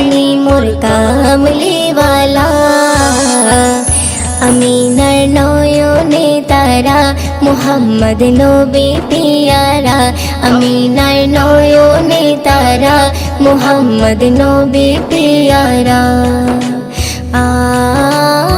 তিনি মোর কামলিওয়ালা আমিনার নয়নে তারা মোহাম্মদ নবী পিয়ারা আমিনার নয়নে তারা মোহাম্মদ নবী পিয়ারা আ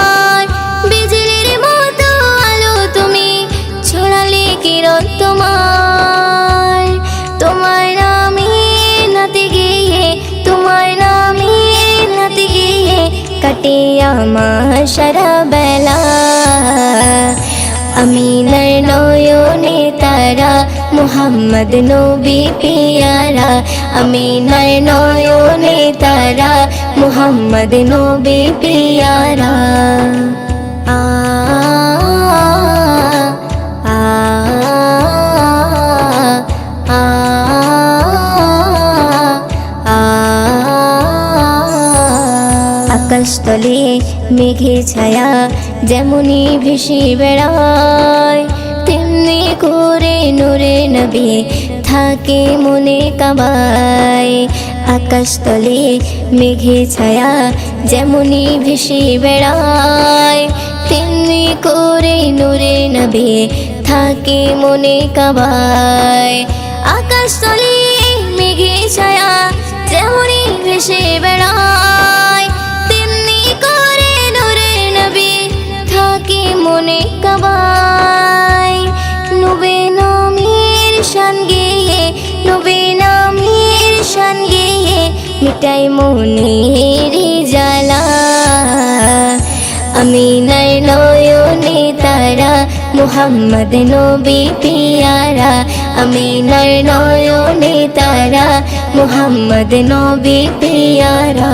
আমার সারা বেলা আমিনার নয়নে তারা, মোহাম্মদ নবী পিয়ারা। আমিনার নয়নে তারা, মোহাম্মদ নবী পিয়ারা। আ আকাশতলে মেঘে ছায়া যেমনই ভেসে বেড়ায়, তেমনি করে নূরে নবী থাকে মনে কাবায়। আকাশতলে মেঘে ছায়া যেমনই ভেসে বেড়ায়, তেমনি করে নূরে নবী থাকে মনে কাবায়। আকাশতলে মেঘে ছায়া যেমনই ভেসে বেড়ায় গেয়ে নবে নামের শান গেয়ে মিটাই মনের জ্বালা। আমিনার নয়নে তারা মোহাম্মদ নবী পিয়ারা। আমিনার নয়নে তারা মোহাম্মদ নবী পিয়ারা।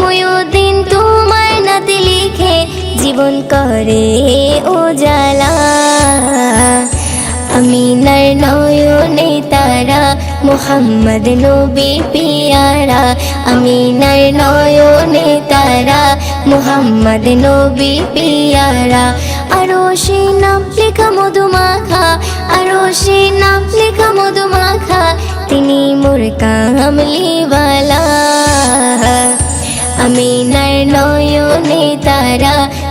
লিখে ময়ুদ্দিন তোমার নাতে লিখে জীবন করে উজালা আমিনার নয়নে তারা, মোহাম্মদ নবী পিয়ারা। আমিনার নয়নে তারা, মোহাম্মদ নবী পিয়ারা। আরও সে নাম লেখা মধুমাখা আরও সে নাম লেখা মধুমাখা। তিনি মোর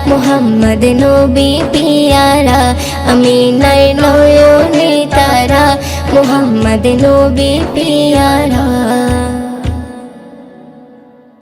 মোহাম্মদ নবী পিয়ারা আমিনার নয়নে তারা মোহাম্মদ নবী পিয়ারা।